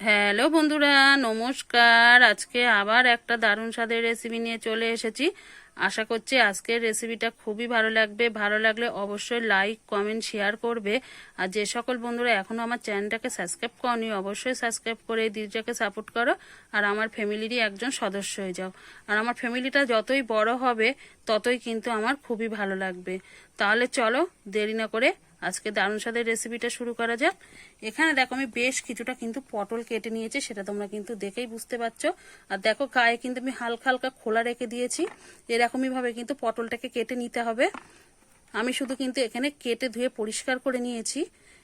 Hello বন্ধুরা, নমস্কার। আজকে আবার একটা দারুণ স্বাদের রেসিপি নিয়ে চলে এসেছি। আশা করছি আজকের রেসিপিটা খুবই ভালো লাগবে। ভালো লাগলে অবশ্যই লাইক কমেন্ট শেয়ার করবে। আর যে সকল বন্ধুরা এখনও আমার চ্যানেলটাকে সাবস্ক্রাইব করনি, অবশ্যই সাবস্ক্রাইব করে দিদিটাকে সাপোর্ট করো। আর আমার ফ্যামিলিরই একজন সদস্য হয়ে যাও। আর আমার ফ্যামিলিটা যতই বড় হবে, ততই কিন্তু আমার খুবই ভালো লাগবে। তাহলে চলো দেরি না করে আজকে দারুণ স্বাদের রেসিপিটা শুরু করা যাক। এখানে দেখো আমি বেশ কিছুটা কিন্তু পটল কেটে নিয়েছি, সেটা তোমরা কিন্তু দেখেই বুঝতে পারছ। আর দেখো গায়ে কিন্তু আমি হালকা হালকা খোলা রেখে দিয়েছি। এরকমইভাবে কিন্তু পটলটাকে কেটে নিতে হবে। আমি শুধু কিন্তু এখানে কেটে ধুয়ে পরিষ্কার করে নিয়েছি।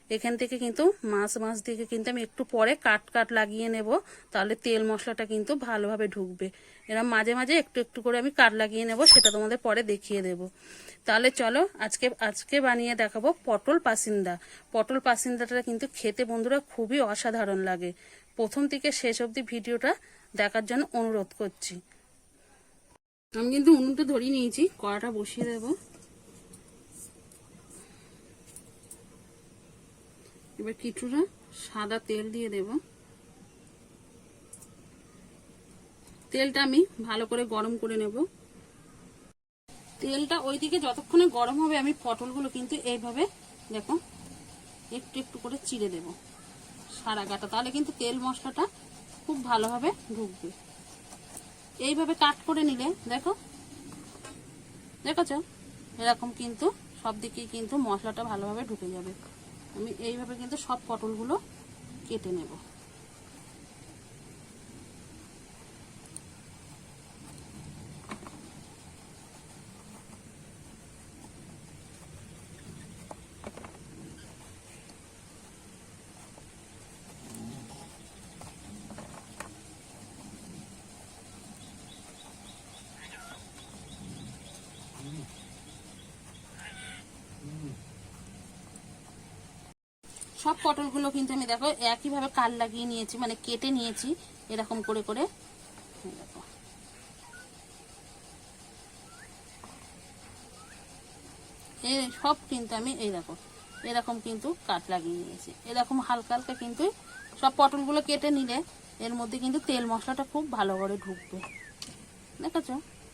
এখান থেকে কিন্তু মাছ মাছ দিকে কিন্তু আমি একটু পরে কাট কাট লাগিয়ে নেব। তাহলে তেল মশলাটা কিন্তু ভালোভাবে ঢুকবে। এরকম মাঝে মাঝে একটু একটু করে আমি কাট লাগিয়ে নেব, সেটা তোমাদের পরে দেখিয়ে দেব। তাহলে চলো আজকে আজকে বানিয়ে দেখাবো পটল পাসিন্দা। পটল পাসিন্দাটা কিন্তু খেতে বন্ধুরা খুবই অসাধারণ লাগে। প্রথম থেকে শেষ অবধি ভিডিওটা দেখার জন্য অনুরোধ করছি। আমি কিন্তু উনুনটা ধরিয়ে নিয়েছি, কড়াটা বসিয়ে দেবো। এবার কিছুটা সাদা তেল দিয়ে দেব। তেলটা আমি ভালো করে গরম করে নেব। তেলটা ওইদিকে যতক্ষণে গরম হবে আমি পটলগুলো কিন্তু এইভাবে দেখো একটু একটু করে চিড়ে দেব। সারা গাটা, তাহলে কিন্তু তেল মশলাটা খুব ভালোভাবে ঢুকবে। এইভাবে কাট করে নিলে, দেখো, দেখেছ? এরকম কিন্তু সব দিকেই কিন্তু মশলাটা ভালোভাবে ঢুকে যাবে। আমি এইভাবে কিন্তু সব পটলগুলো কেটে নেব। সব পটলগুলো কিন্তু আমি দেখো একইভাবে কাল লাগিয়ে নিয়েছি মানে কেটে নিয়েছি এরকম করে করে। দেখো। এই সব কিন্তু আমি, এই দেখো, এরকম কিন্তু কাট লাগিয়ে নিয়েছি। এরকম হালকা হালকা কিন্তু সব পটলগুলো কেটে নিলে এর মধ্যে কিন্তু তেল মশলাটা খুব ভালো করে ঢুকবে। দেখেছ?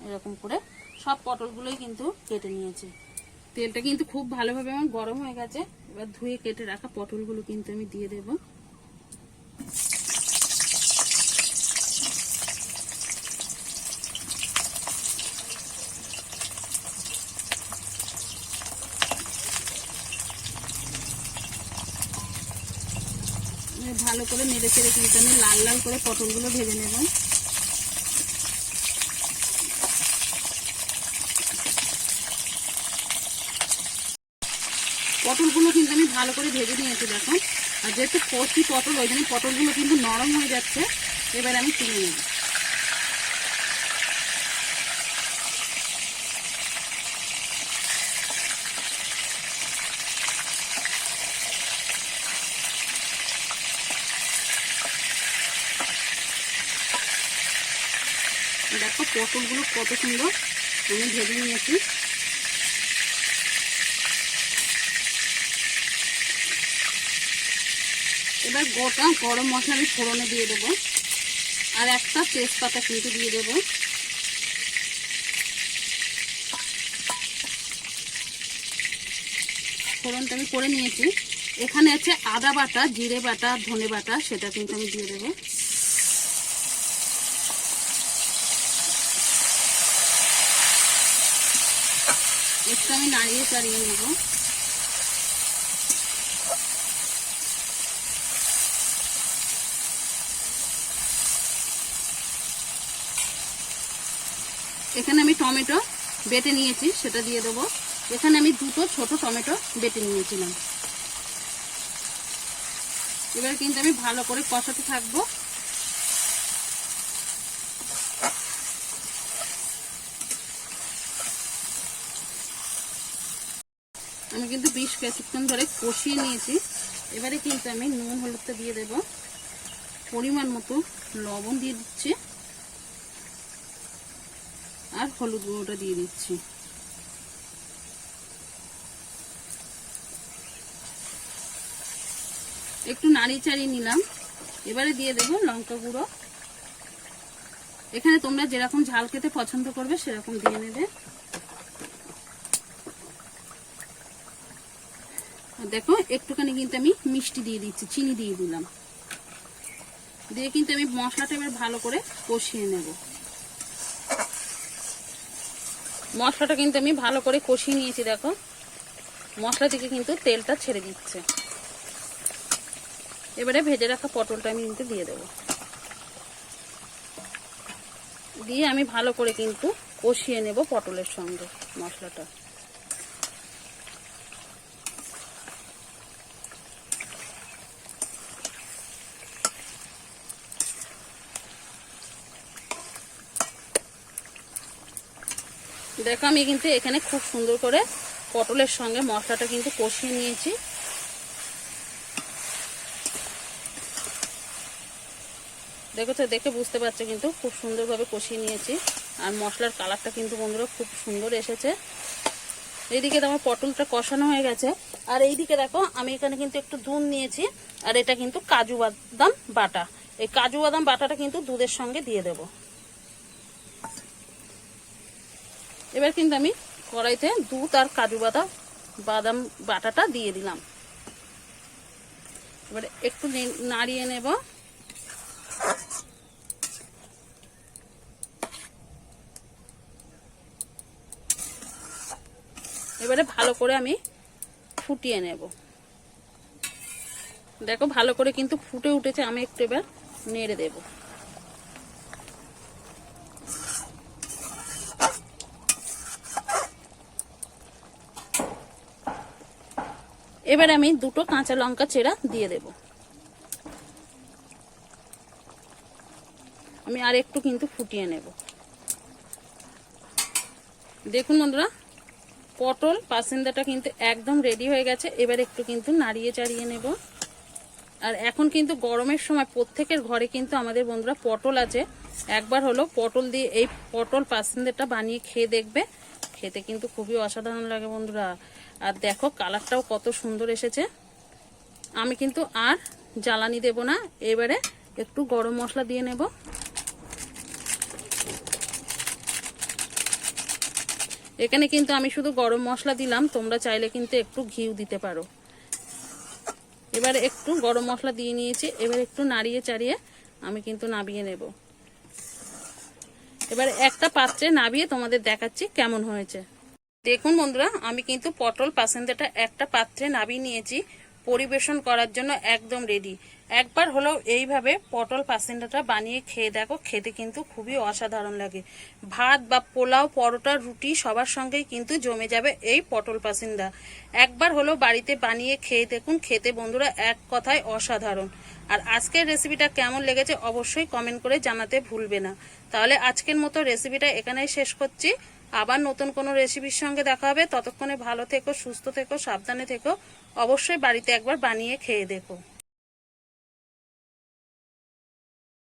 এরকম করে সব পটলগুলোই কিন্তু কেটে নিয়েছি। তেলটা কিন্তু খুব ভালোভাবে আমার গরম হয়ে গেছে। এবার ধুয়ে কেটে রাখা পটলগুলো কিন্তু আমি দিয়ে দেব। ভালো করে নেড়ে চেড়ে কিন্তু আমি লাল লাল করে পটলগুলো ভেজে নেব। পটলগুলো কিন্তু আমি ভালো করে ভেজে নিয়েছি, দেখো। আর যেহেতু কষি পটল, ওই জন্য পটলগুলো কিন্তু নরম হয়ে যাচ্ছে, এবার আমি তুলে নেব। দেখো পটলগুলো কত সুন্দর আমি ভেজে নিয়েছি। এবার গোটা গরম মশলা আমি ফোড়নে দিয়ে দেবো। আর একটা তেজপাতা কিন্তু দিয়ে দেবো। ফোড়নটা আমি করে নিয়েছি। এখানে আছে আদা বাটা, জিরে বাটা, ধনে বাটা, সেটা কিন্তু আমি দিয়ে দেবো। একটু আমি নাড়িয়ে চাড়িয়ে নেব। এখানে আমি টমেটো বেটে নিয়েছি, সেটা দিয়ে দেবো। এখানে আমি দুটো ছোট টমেটো বেটে নিয়েছিলাম। এবার কিন্তু আমি ভালো করে কষাতে থাকব। আমি কিন্তু বেশ কিছুক্ষণ ধরে কষিয়ে নিয়েছি। এবারে কিন্তু আমি নুন, হলুদটা দিয়ে দেব। পরিমাণ মতো লবণ দিয়ে দিচ্ছি। আর হলুদ গুঁড়োটা দিয়ে দিচ্ছি। একটু নাড়ি চাড়িয়ে নিলাম। এবারে দিয়ে দেবো লঙ্কা গুঁড়ো। এখানে তোমরা যেরকম ঝাল খেতে পছন্দ করবে, সেরকম দিয়ে নেবে। দেখো, একটুখানি কিন্তু আমি মিষ্টি দিয়ে দিচ্ছি, চিনি দিয়ে দিলাম। দিয়ে কিন্তু আমি মশলাটা এবার ভালো করে কষিয়ে নেব। মশলাটা কিন্তু আমি ভালো করে কষিয়ে নিয়েছি, দেখো। মশলা থেকে কিন্তু তেলটা ছেড়ে দিচ্ছে। এবারে ভেজে রাখা পটলটা আমি কিন্তু দিয়ে দেব। দিয়ে আমি ভালো করে কিন্তু কষিয়ে নেব পটলের সঙ্গে মশলাটা। দেখো, আমি কিন্তু এখানে খুব সুন্দর করে পটলের সঙ্গে মশলাটা কিন্তু কষিয়ে নিয়েছি। দেখো তো, দেখে বুঝতে পারছ কিন্তু খুব সুন্দরভাবে কষিয়ে নিয়েছি। আর মশলার কালারটা কিন্তু বন্ধুরা খুব সুন্দর এসেছে। এইদিকে আমার পটলটা কষানো হয়ে গেছে। আর এইদিকে দেখো, আমি এখানে কিন্তু একটু দুধ নিয়েছি। আর এটা কিন্তু কাজু বাদাম বাটা। এই কাজু বাদাম বাটাটা কিন্তু দুধের সঙ্গে দিয়ে দেব। এবার কিন্তু আমি কড়াইতে দুধ আর কাজু বাদাম বাদাম বাটাটা দিয়ে দিলাম। এবারে একটু নাড়িয়ে নেব। এবারে ভালো করে আমি ফুটিয়ে নেব। দেখো ভালো করে কিন্তু ফুটে উঠেছে, আমি একটু এবার নেড়ে দেব। এবার আমি দুটো কাঁচা লঙ্কা চেরা দিয়ে দেব। আমি আর একটু কিন্তু ফুটিয়ে নেব। দেখুন বন্ধুরা, পটল পাসেন্দাটা কিন্তু একদম রেডি হয়ে গেছে। এবার একটু কিন্তু নাড়িয়ে চাড়িয়ে নেব। আর এখন কিন্তু গরমের সময় প্রত্যেকের ঘরে কিন্তু আমাদের বন্ধুরা পটল আছে। একবার হলো পটল দিয়ে এই পটল পাসিন্দাটা বানিয়ে খেয়ে দেখবে। খেতে কিন্তু খুবই অসাধারণ লাগে বন্ধুরা। আর দেখো কালারটাও কত সুন্দর এসেছে। আমি কিন্তু আর জ্বালানি দেব না, এবারে একটু গরম মশলা দিয়ে নেব। এখানে কিন্তু আমি শুধু গরম মশলা দিলাম, তোমরা চাইলে কিন্তু একটু ঘিউ দিতে পারো। এবার একটু গরম মশলা দিয়ে নিয়েছি, এবার একটু নাড়িয়ে চাড়িয়ে আমি কিন্তু নাবিয়ে নেব। এবার একটা পাত্রে নাবিয়ে তোমাদের দেখাচ্ছি কেমন হয়েছে। দেখুন বন্ধুরা, আমি কিন্তু পটল পাসেন্দাটা একটা পাত্রে নাবিয়ে নিয়েছি, পরিবেশন করার জন্য একদম রেডি একবার হলেও এইভাবে পটল পাসেন্দাটা বানিয়ে খেয়ে দেখো, খেতে কিন্তু খুবই অসাধারণ লাগে। ভাত বা পোলাও, পরোটা, রুটি সবার সঙ্গেই কিন্তু জমে যাবে এই পটল পাসিন্দা একবার হলেও বাড়িতে বানিয়ে খেয়ে দেখুন, খেতে বন্ধুরা এক কথায় অসাধারণ। আর আজকের রেসিপিটা কেমন লেগেছে অবশ্যই কমেন্ট করে জানাতে ভুলবে না। তাহলে আজকের মতো রেসিপিটা এখানেই শেষ করছি। আবার নতুন কোনো রেসিপির সঙ্গে দেখা হবে। ততক্ষণে ভালো থেকো, সুস্থ থেকো, সাবধানে থেকো। অবশ্যই বাড়িতে একবার বানিয়ে খেয়ে দেখো।